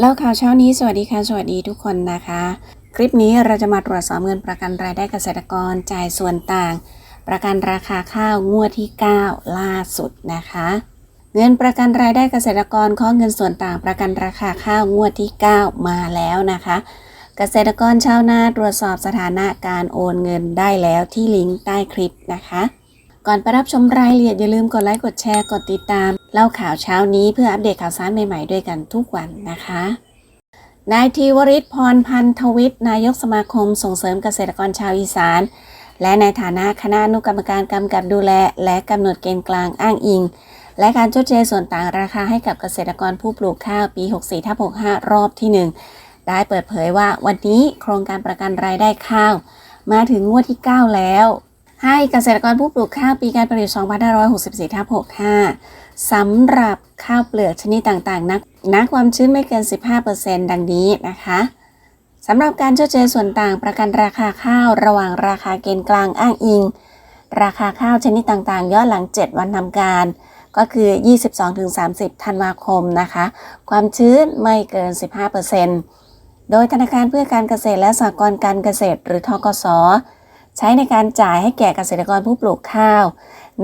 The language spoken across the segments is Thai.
แล้วข่าวเช้านี้สวัสดีค่ะ สวัสดีทุกคนนะคะ คลิปนี้เราจะมาตรวจสอบเงินประกันรายได้เกษตรกรจ่ายส่วนต่าง ประกันราคาข้าวงวดที่ 9 ล่าสุดนะคะ เงินประกันรายได้เกษตรกรข้อเงินส่วนต่างประกันราคาข้าวงวดที่ 9 มาแล้วนะคะ เกษตรกรชาวนาตรวจสอบสถานะการโอนเงินได้แล้วที่ลิงก์ใต้คลิปนะคะ ก่อนไปรับชมรายละเอียดอย่าลืมกดไลค์กดแชร์กดติดตาม เล่าข่าวเช้านี้เพื่ออัปเดตข่าวสารใหม่ๆด้วยกันทุกวันนะคะนายทีวริศพรพันธวิทย์นายกสมาคมส่งเสริมเกษตรกรชาวอีสาน และในฐานะคณะอนุกรรมการกำกับดูแล และกำหนดเกณฑ์กลางอ้างอิง และการชดเชยส่วนต่างราคาให้กับเกษตรกรผู้ปลูกข้าวปี 64ทับ65 รอบที่ 1 ได้เปิดเผยว่าวันนี้โครงการประกันรายได้ข้าว มาถึงงวดที่ 9 แล้ว ให้เกษตรกรผู้ปลูกข้าวปีการผลิต 2564ทับ65สำหรับข้าวเปลือกชนิดต่างๆ นักนักความชื้นไม่เกิน 15%ดังนี้นะคะสำหรับการชดเชยส่วนต่างประกันราคาข้าวระหว่างราคาเกณฑ์กลางอ้างอิง ราคาข้าวชนิดต่างๆย้อนหลัง 7 วันทำการ ก็คือ 22-30 ธันวาคมนะคะ ความชื้นไม่เกิน 15%โดยธนาคารเพื่อการเกษตรและสหกรณ์การเกษตรหรือทกส ใช้ในการจ่ายให้แก่เกษตรกรผู้ปลูกข้าว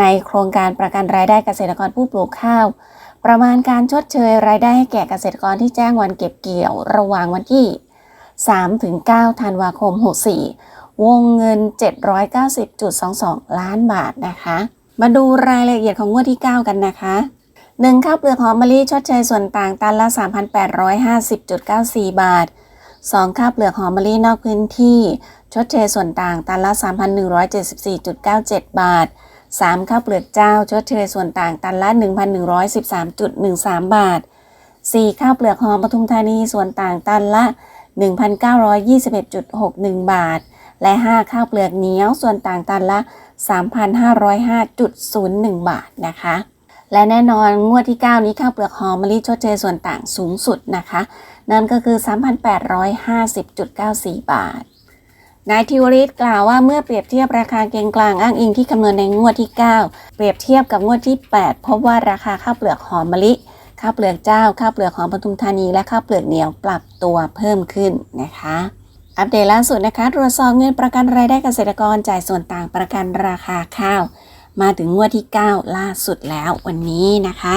ในโครงการประกันรายได้เกษตรกรผู้ปลูกข้าว ประมาณการชดเชยรายได้ให้แก่เกษตรกรที่แจ้งวันเก็บเกี่ยวระหว่างวันที่ 3-9 ธันวาคม 64 วงเงิน 790.22 ล้านบาทนะคะ มาดูรายละเอียดของงวดที่ 9 กันนะคะ 1. ข้าวเปลือกหอมมะลิชดเชยส่วนต่างตันละ 3,850.94 บาท 2. ข้าวเปลือกหอมมะลินอกพื้นที่ ชดเชยส่วนต่างตันละ 3,174.97 บาท 3. ข้าวเปลือกเจ้า ชดเชยส่วนต่างตันละ 1,113.13 บาท 4. ข้าวเปลือกหอมปทุมธานีส่วนต่างตันละ 1,921.61 บาท และ 5 ข้าวเปลือกเหนียวส่วนต่างตันละ 3,505.01 บาทนะคะและแน่นอนงวดที่ 9 นี้ข้าวเปลือกหอมมะลิชดเชยส่วนต่างสูงสุดนะคะ นั่นก็คือ 3,850.94 บาท นายทิวริศกล่าวว่าเมื่อเปรียบเทียบราคาเกณฑ์กลางอ้างอิงที่คำนวณในงวดที่ 9 เปรียบเทียบกับงวดที่ 8 พบว่าราคาข้าวเปลือกหอมมะลิข้าวเปลือกเจ้าข้าวเปลือกหอมปทุมธานีและข้าวเปลือกเหนียวปรับตัวเพิ่มขึ้นนะคะ อัปเดตล่าสุดนะคะ ตรวจสอบเงินประกันรายได้เกษตรกรจ่ายส่วนต่างประกันราคาข้าว มาถึงงวดที่ 9 ล่าสุดแล้ววันนี้นะคะ